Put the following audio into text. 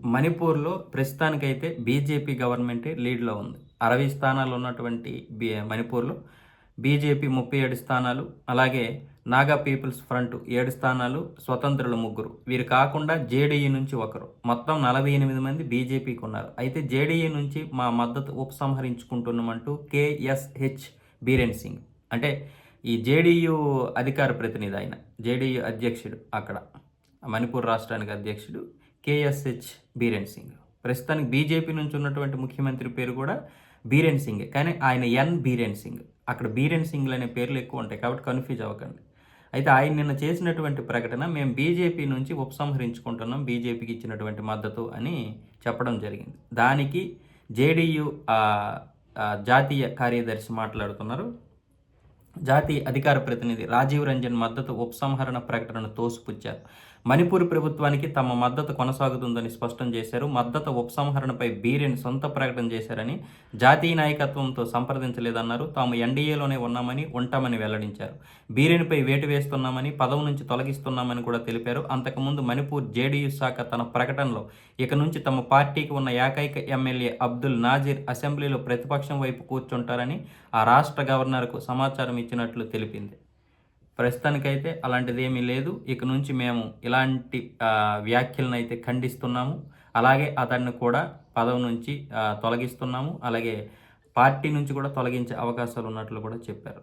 మణిపూర్లో ప్రస్తుతానికైతే బీజేపీ గవర్నమెంటే లీడ్లో ఉంది. అరవై స్థానాలు ఉన్నటువంటి బి మణిపూర్లో బీజేపీ ముప్పై ఏడు స్థానాలు అలాగే నాగా పీపుల్స్ ఫ్రంట్ ఏడు స్థానాలు స్వతంత్రులు ముగ్గురు. వీరు కాకుండా జేడీయూ నుంచి ఒకరు. మొత్తం నలభై ఎనిమిది మంది బీజేపీకి ఉన్నారు. అయితే జేడీయూ నుంచి మా మద్దతు ఉపసంహరించుకుంటున్నామంటూ కేఎస్హెచ్ బీరేన్ సింగ్. అంటే ఈ జేడీయూ అధికార ప్రతినిధి ఆయన. జేడీయూ అధ్యక్షుడు అక్కడ. మణిపూర్ రాష్ట్రానికి అధ్యక్షుడు కేఎస్హెచ్ బీరేన్ సింగ్. ప్రస్తుతానికి బీజేపీ నుంచి ఉన్నటువంటి ముఖ్యమంత్రి పేరు కూడా బీరేన్ సింగ్. కానీ ఆయన ఎన్ బీరేన్ సింగ్. అక్కడ బీరేన్ సింగ్లు అనే పేర్లు ఎక్కువ ఉంటాయి కాబట్టి కన్ఫ్యూజ్ అవ్వకండి. అయితే ఆయన నిన్న చేసినటువంటి ప్రకటన మేము బీజేపీ నుంచి ఉపసంహరించుకుంటున్నాం బీజేపీకి ఇచ్చినటువంటి మద్దతు అని చెప్పడం జరిగింది. దానికి జేడీయూ జాతీయ కార్యదర్శి మాట్లాడుతున్నారు. జాతీయ అధికార ప్రతినిధి రాజీవ్ రంజన్ మద్దతు ఉపసంహరణ ప్రకటనను తోసిపుచ్చారు. మణిపూర్ ప్రభుత్వానికి తమ మద్దతు కొనసాగుతుందని స్పష్టం చేశారు. మద్దతు ఉపసంహరణపై బీరెన్ సొంత ప్రకటన చేశారని జాతీయ నాయకత్వంతో సంప్రదించలేదన్నారు. తాము ఎన్డీఏలోనే ఉన్నామని ఉంటామని వెల్లడించారు. బీరెన్పై వేటు వేస్తున్నామని పదవి నుంచి తొలగిస్తున్నామని కూడా తెలిపారు. అంతకుముందు మణిపూర్ జేడీయూ శాఖ తన ప్రకటనలో ఇక నుంచి తమ పార్టీకి ఉన్న ఏకైక ఎమ్మెల్యే అబ్దుల్ నాజీర్ అసెంబ్లీలో ప్రతిపక్షం వైపు కూర్చుంటారని ఆ రాష్ట్ర గవర్నర్కు సమాచారం ఇచ్చినట్లు తెలిపింది. ప్రస్తుతానికైతే అలాంటిది ఏమీ లేదు. ఇక నుంచి మేము ఇలాంటి వ్యాఖ్యలను అయితే ఖండిస్తున్నాము. అలాగే అతన్ని కూడా పదవి నుంచి తొలగిస్తున్నాము. అలాగే పార్టీ నుంచి కూడా తొలగించే అవకాశాలు ఉన్నట్లు కూడా చెప్పారు.